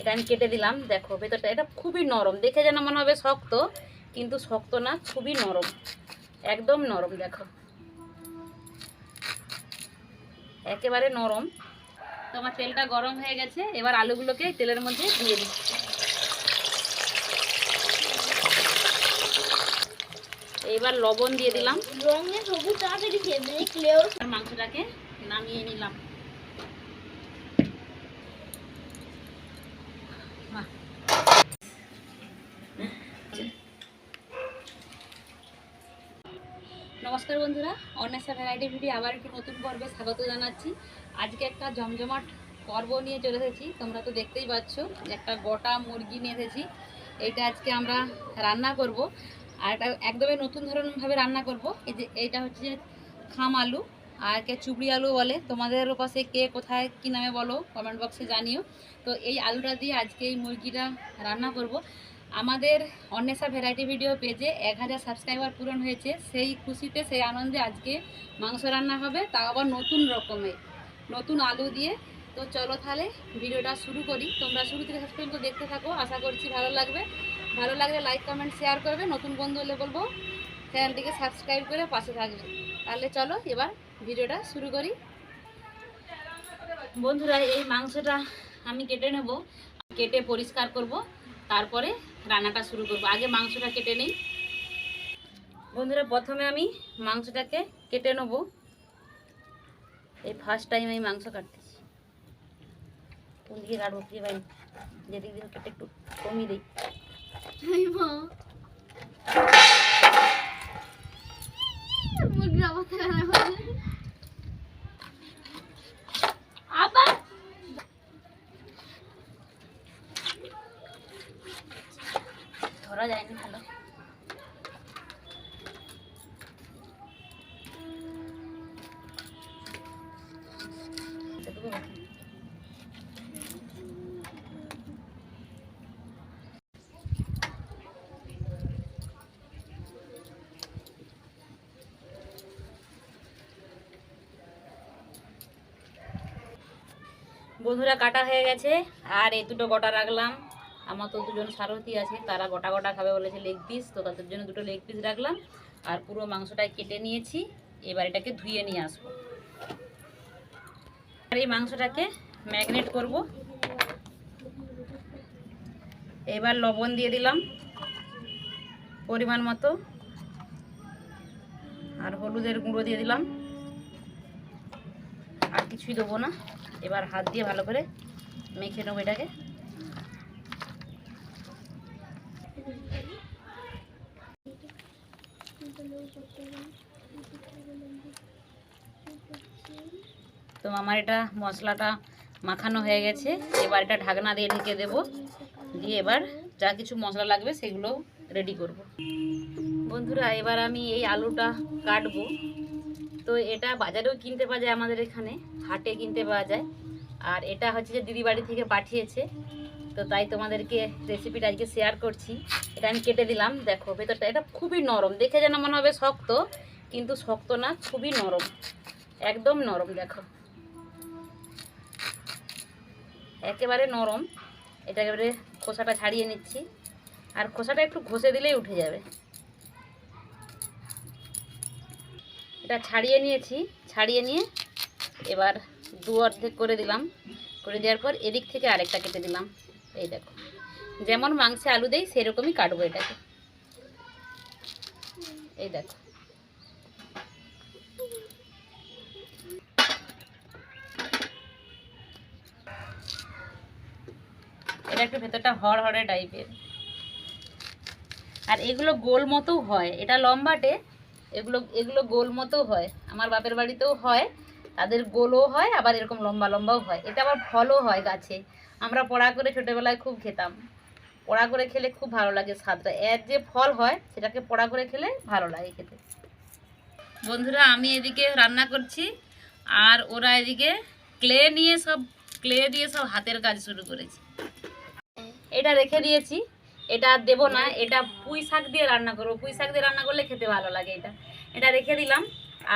এটা আমি কেটে দিলাম দেখো ভেতরটা এটা খুবই নরম। দেখে যেন মনে হবে শক্ত কিন্তু শক্ত না খুবই নরম। একদম নরম দেখো। একেবারে নরম। তো আমার তেলটা গরম হয়ে গেছে এবার আলুগুলোকে তেলের মধ্যে দিয়ে দিচ্ছি। এইবার লবণ দিয়ে দিলাম। রঙে সবুজ মাংসটাকে নামিয়ে নিলাম। নমস্কার বন্ধুরা অন্বেষা ভ্যারাইটি ভিডিও আবার একটি নতুন পর্বে স্বাগত জানাচ্ছি। আজকে একটা জমজমাট পর্ব নিয়ে চলে এসেছি, তোমরা তো দেখতেই পাচ্ছ একটা গোটা মুরগি নিয়ে এসেছি। এইটা আজকে আমরা রান্না করব, আর এটা একদমই নতুন ধরনভাবে রান্না করব। এই যে এইটা হচ্ছে যে খাম আলু, আর কে চুবড়ি আলু বলে। তোমাদের পাশে কে কোথায়, কি নামে বলো কমেন্ট বক্সে জানিও। তো এই আলুটা দিয়ে আজকে এই মুরগিটা রান্না করব। আমাদের অন্বেষা ভ্যারাইটি ভিডিও পেজে এক হাজার সাবস্ক্রাইবার পূরণ হয়েছে। সেই খুশিতে, সেই আনন্দে আজকে মাংস রান্না হবে, তাও আবার নতুন রকমের নতুন আলু দিয়ে। তো চলো তাহলে ভিডিওটা শুরু করি। তোমরা শুরু থেকে শেষ পর্যন্ত দেখতে থাকো, আশা করছি ভালো লাগবে। ভালো লাগলে লাইক কমেন্ট শেয়ার করবে। নতুন বন্ধু হলে বলব চ্যানেলটিকে সাবস্ক্রাইব করে পাশে থাকবে। তাহলে চলো এবার ভিডিওটা শুরু করি। বন্ধুরা, এই মাংসটা আমি কেটে নেব, কেটে পরিষ্কার করব। তারপরে রান্নাটা শুরু করব। আগে মাংসটা কেটে নেই। বন্ধুরা, প্রথমে আমি মাংসটাকে কেটে নেব। এই ফার্স্ট টাইম আমি মাংস কাটতেছি। কোন দিকে কাটবো কি ভাই। যেদিক দিয়ে হোক কেটে একটু কমিয়ে দিই। মুরগির অবস্থা হয়েছে। আবার ধরা যায়নি ভালো এতটুকু বাকি। বন্ধুরা, কাটা হয়ে গেছে। আর এই দুটো গোটা রাখলাম। আমার তো দুজন সারথি আছে, তারা গোটা গোটা খাবে বলেছে লেগ পিস তো তাদের জন্য দুটো লেগ পিস রাখলাম। আর পুরো মাংসটা কেটে নিয়েছি। এবার এটাকে ধুয়ে নিয়ে আসব। আর এই মাংসটাকে ম্যাগনেট করব। এবার লবণ দিয়ে দিলাম পরিমাণ মতো। আর হলুদের গুঁড়ো দিয়ে দিলাম। আর কিছুই দেবো না। এবার হাত দিয়ে ভালো করে মেখে নেব এটাকে। তো আমার এটা মশলাটা মাখানো হয়ে গেছে। এবার এটা ঢাকনা দিয়ে ঢেকে দেব। দিয়ে এবার যা কিছু মশলা লাগবে সেগুলো রেডি করব। বন্ধুরা, এবার আমি এই আলুটা কাটবো। তো এটা বাজারেও কিনতে পাওয়া যায় আমাদের এখানে, হাটে কিনতে পাওয়া যায়। আর এটা হচ্ছে যে দিদি বাড়ি থেকে পাঠিয়েছে। তো তাই তোমাদেরকে রেসিপিটা আজকে শেয়ার করছি। এটা আমি কেটে দিলাম। দেখো, ভেতরটা এটা খুবই নরম। দেখে যেন মনে হবে শক্ত, কিন্তু শক্ত না, খুবই নরম। একদম নরম, দেখো। একেবারে নরম। এটা একেবারে খোসাটা ছাড়িয়ে নিচ্ছি। আর খোসাটা একটু ঘষে দিলেই উঠে যাবে। এটা ছাড়িয়ে নিয়েছি। ছাড়িয়ে নিয়ে এবার দু অর্ধেক করে দিলাম। করে দেওয়ার পর এদিক থেকে আরেকটা কেটে দিলাম। এই দেখো। যেমন মাংসে আলু দেই, সেরকমই কাটবো এটাকে। এই দেখো। এটা একটু ভেতরটা হড় হড়ে টাইপের আর এগুলো গোল মতো হয়। এটা লম্বাটে, এগুলো এগুলো গোল মতো হয়। আমার বাপের বাড়িতেও হয়, তাদের গোলও হয়, আবার এরকম লম্বা লম্বাও হয়। এটা আবার ফলও হয় গাছে। আমরা পড়া করে ছোটোবেলায় খুব খেতাম। পড়া করে খেলে খুব ভালো লাগে স্বাদটা। এর যে ফল হয়, সেটাকে পড়া করে খেলে ভালো লাগে খেতে। বন্ধুরা, আমি এদিকে রান্না করছি, আর ওরা এদিকে ক্লে নিয়ে সব, ক্লে দিয়ে সব হাতের কাজ শুরু করেছে। এটা রেখে দিয়েছি। এটা দেবো না, এটা পুঁই শাক দিয়ে রান্না করব। পুঁই শাক দিয়ে রান্না করলে খেতে ভালো লাগে এটা। এটা রেখে দিলাম,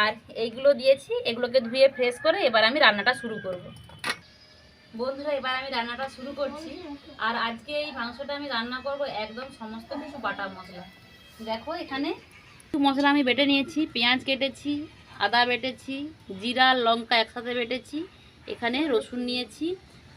আর এইগুলো দিয়েছি, এগুলোকে ধুয়ে ফ্রেশ করে এবার আমি রান্নাটা শুরু করব। বন্ধুরা, এবার আমি রান্নাটা শুরু করছি। আর আজকে এই মাংসটা আমি রান্না করব একদম সমস্ত কিছু বাটা মশলা। দেখো এখানে একটু মশলা আমি বেটে নিয়েছি, পেঁয়াজ কেটেছি, আদা বেটেছি, জিরা, লঙ্কা একসাথে বেটেছি, এখানে রসুন নিয়েছি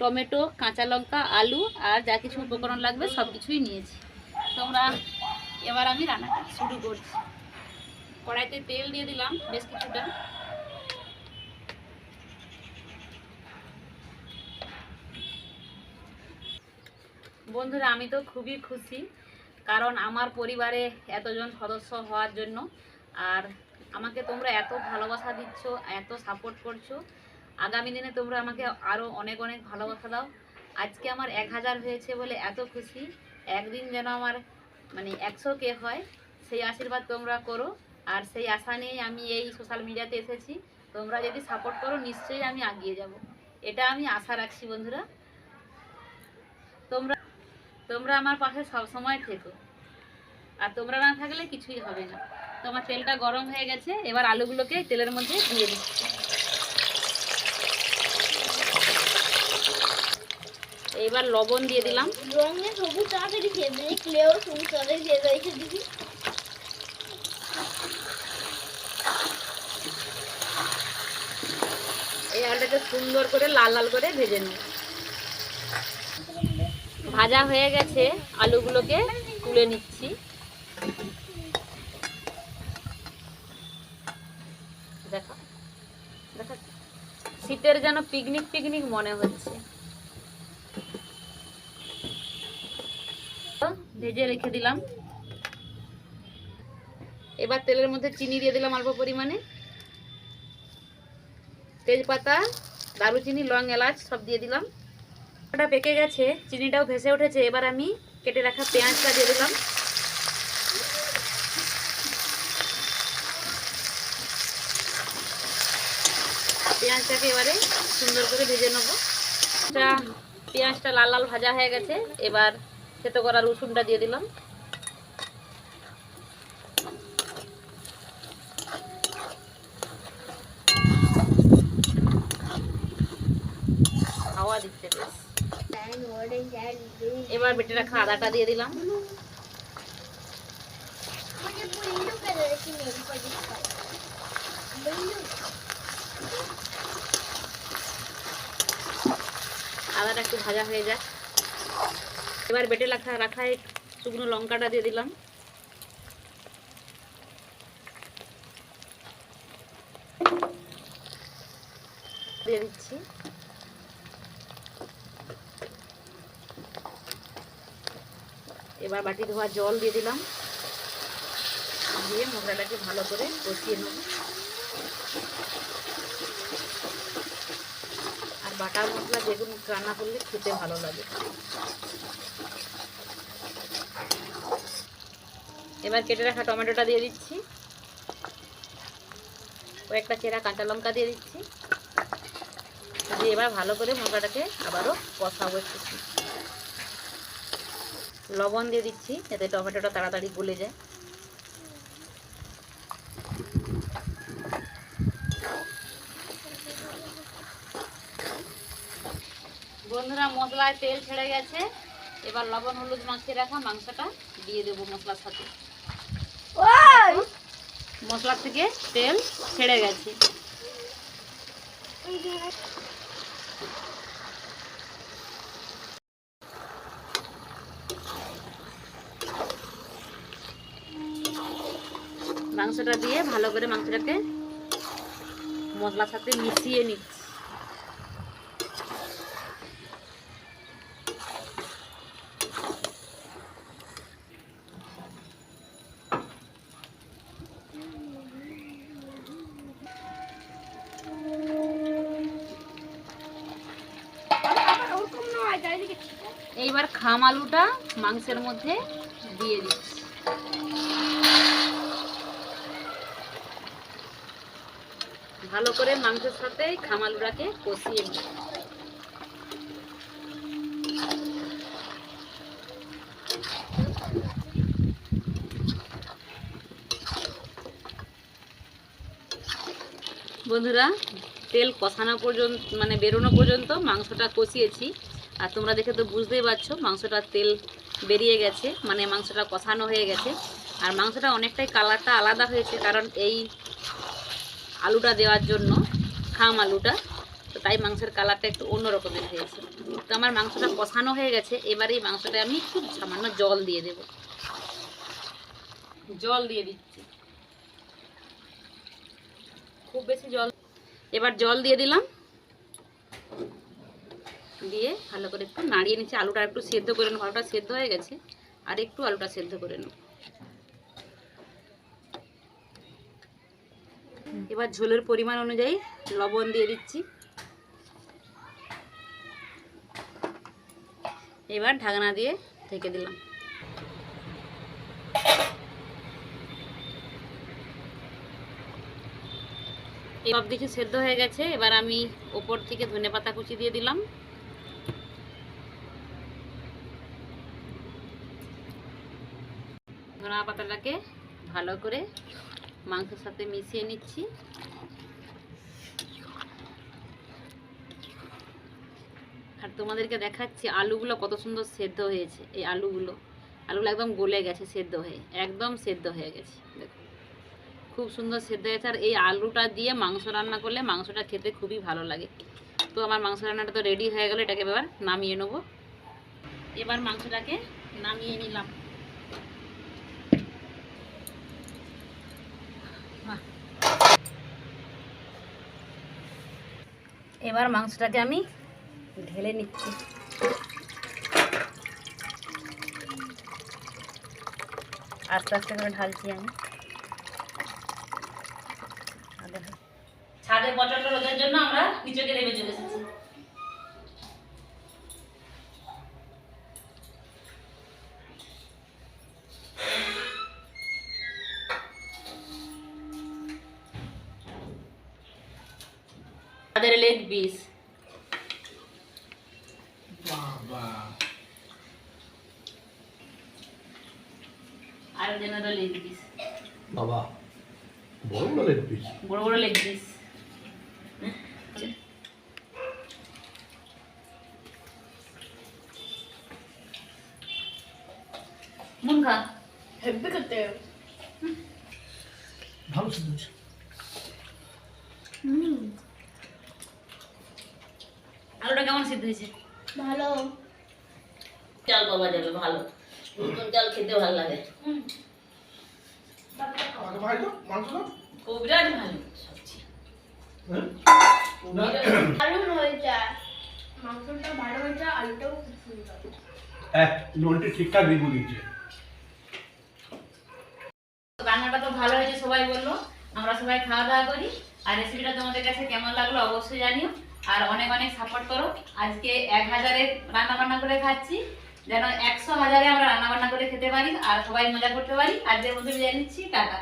টমেটো, কাঁচা লঙ্কা, আলু আর যা কিছু উপকরণ লাগবে সব কিছুই নিয়েছি। তোমরা এবার আমি রান্নাটা শুরু করছি। কড়াইতে তেল দিয়ে দিলাম বেশ কিছুটা। বন্ধুরা, আমি তো খুবই খুশি, কারণ আমার পরিবারে এতজন সদস্য হওয়ার জন্য। আর আমাকে তোমরা এত ভালোবাসা দিচ্ছ, এত সাপোর্ট করছ। আগামী দিনে তোমরা আমাকে আরও অনেক অনেক ভালোবাসা দাও। আজকে আমার এক হাজার হয়েছে বলে এত খুশি। একদিন যেন আমার মানে একশো কে হয়, সেই আশীর্বাদ তোমরা করো। আর সেই আশা নিয়েই আমি এই সোশ্যাল মিডিয়াতে এসেছি। তোমরা যদি সাপোর্ট করো, নিশ্চয়ই আমি এগিয়ে যাব। এটা আমি আশা রাখছি বন্ধুরা। তোমরা তোমরা আমার পাশে সব সময় থেকো। আর তোমরা না থাকলে কিছুই হবে না। তোমার তেলটা গরম হয়ে গেছে, এবার আলুগুলোকে তেলের মধ্যে দিয়ে দিচ্ছি। এইবার লবণ দিয়ে দিলাম। রঙে সবুজ তাড়াতাড়ি খেয়ে দেখলেও সবুজ তাড়াতাড়ি খেয়ে রেখে দিবি এই আলুটাকে সুন্দর করে লাল লাল করে ভেজে নিই। ভাজা হয়ে গেছে আলুগুলোকে তুলে নিচ্ছি। দেখো দেখো শীতের যেন পিকনিক পিকনিক মনে হচ্ছে। ভেজে রেখে দিলাম। এবার তেলের মধ্যে চিনি দিয়ে দিলাম অল্প পরিমাণে। তেজপাতা, দারুচিনি, লং এলাচ সব দিয়ে দিলাম। ওটা পেকে গেছে, চিনিটাও ভেসে উঠেছে। এবার আমি কেটে রাখা পেঁয়াজটা দিয়ে দিলাম। পেঁয়াজটাকে এবারে সুন্দর করে ভেজে নেব। পেঁয়াজটা লাল লাল ভাজা হয়ে গেছে। এবার থেতো করা রসুনটা দিয়ে দিলাম। হাওয়া দিচ্ছে এবার বেটে রাখা আদাটা দিয়ে দিলাম। আদাটা একটু ভাজা হয়ে যায় এবার বেটে রাখা রাখা শুকনো লঙ্কাটা দিয়ে দিলাম। দিয়ে দিচ্ছি। এবার বাটি ধোয়া জল দিয়ে দিলাম। দিয়ে মশলাটাকে ভালো করে কষিয়ে নেব। আর বাটার মশলা বেগুন রান্না করলে খেতে ভালো লাগে। এবার কেটে রাখা টমেটোটা দিয়ে দিচ্ছি। কয়েকটা চেরা কাঁচা লঙ্কা দিয়ে দিচ্ছি। দিয়ে এবার ভালো করে মশলাটাকে আবারও কষাবো একটু। লবণ দিয়ে দিচ্ছি যাতে টমেটোটা তাড়াতাড়ি গলে যায়। বন্ধুরা, মশলায় তেল ছেড়ে গেছে। এবার লবণ, হলুদ মাখিয়ে রাখা মাংসটা দিয়ে দেবো মশলার সাথে। মশলা থেকে তেল ছেড়ে গেছে। মাংসটা দিয়ে ভালো করে মাংসটাকে মশলার সাথে মিশিয়ে নিচ্ছি। এইবার খাম আলুটা মাংসের মধ্যে দিয়ে দিচ্ছি। ভালো করে মাংসের সাথে খাম আলুটাকে কষিয়ে নিই বন্ধুরা, তেল কষানো পর্যন্ত মানে বেরোনো পর্যন্ত মাংসটা কষিয়েছি। আর তোমরা দেখে তো বুঝতেই পারছ, মাংসটার তেল বেরিয়ে গেছে মানে মাংসটা কষানো হয়ে গেছে। আর মাংসটা অনেকটাই কালারটা আলাদা হয়েছে, কারণ এই আলুটা দেওয়ার জন্য, খাম আলুটা, তো তাই মাংসের কালারটা একটু অন্য রকমের হয়েছে। তো আমার মাংসটা কষানো হয়ে গেছে, এবার এই মাংসটা আমি খুব সামান্য জল দিয়ে দেব। জল দিয়ে দিচ্ছি। খুব বেশি জল এবার জল দিয়ে দিলাম। দিয়ে ভালো করে একটু নাড়িয়ে নিচ্ছি। আলুটা একটু সেদ্ধ করে নেব। আলুটা সেদ্ধ হয়ে গেছে। আর একটু আলুটা সেদ্ধ করে নেব। এবার ঝোলের পরিমাণ অনুযায়ী লবণ দিয়ে দিচ্ছি। এবার ঢাকনা দিয়ে ঢেকে দিলাম। সব কিছু সেদ্ধ হয়ে গেছে। এবার আমি ওপর থেকে ধনে পাতা কুচি দিয়ে দিলাম। ধনা পাতাটাকে ভালো করে মাংসের সাথে মিশিয়ে নিচ্ছি। আর তোমাদেরকে দেখাচ্ছি, আলুগুলো কত সুন্দর সেদ্ধ হয়েছে। এই আলুগুলো আলুগুলো একদম গলে গেছে সেদ্ধ হয়ে, একদম সেদ্ধ হয়ে গেছে। দেখো, খুব সুন্দর সেদ্ধ হয়েছে। আর এই আলুটা দিয়ে মাংস রান্না করলে মাংসটা খেতে খুবই ভালো লাগে। তো আমার মাংস রান্নাটা তো রেডি হয়ে গেল, এটাকে এবার নামিয়ে নেব। এবার মাংসটাকে নামিয়ে নিলাম। এবার মাংসটাকে আমি ঢেলে নিচ্ছি। আস্তে আস্তে করে ঢালছি আমি। ছাদে প্রচণ্ড রোদের জন্য আমরা নিচকে নেমে চলে তাদের লেগ পিস আর জেনারেল লেগ পিস বাবা বড় বড় লেগ পিস বড় বড় লেগ পিস মুন খা হেব্বি খেতে ভালো সিদ্ধ হয়েছে হুম আলুটা কেমন সিদ্ধ হয়েছে। ভালো। চাল পাওয়া যাবে ভালো। নতুন চাল খেতে ভালো লাগে। আমাকে ভাই তো মাংসটা বিরাট ভালো সবজি। হ্যাঁ? দারুণ হয়েছে। মাংসটা ভালো হয়েছে আলুটাও খুব সুন্দর। এক লোনটি ঠিকঠাক দিচ্ছে রান্নাটা তো ভালো হয়েছে সবাই বলল। আমরা সবাই খাওয়া দাওয়া করি। আর রেসিপিটা তোমাদের কাছে কেমন লাগল অবশ্যই জানিও। আর অনেক অনেক সাপোর্ট করো। আজকে এক হাজারে রান্না বান্না করে খাচ্ছি। যেন একশো হাজারে আমরা রান্না বান্না করে খেতে পারি আর সবাই মজা করতে পারি। আর আজকের মধ্যে বিদায় নিচ্ছি, টাটা।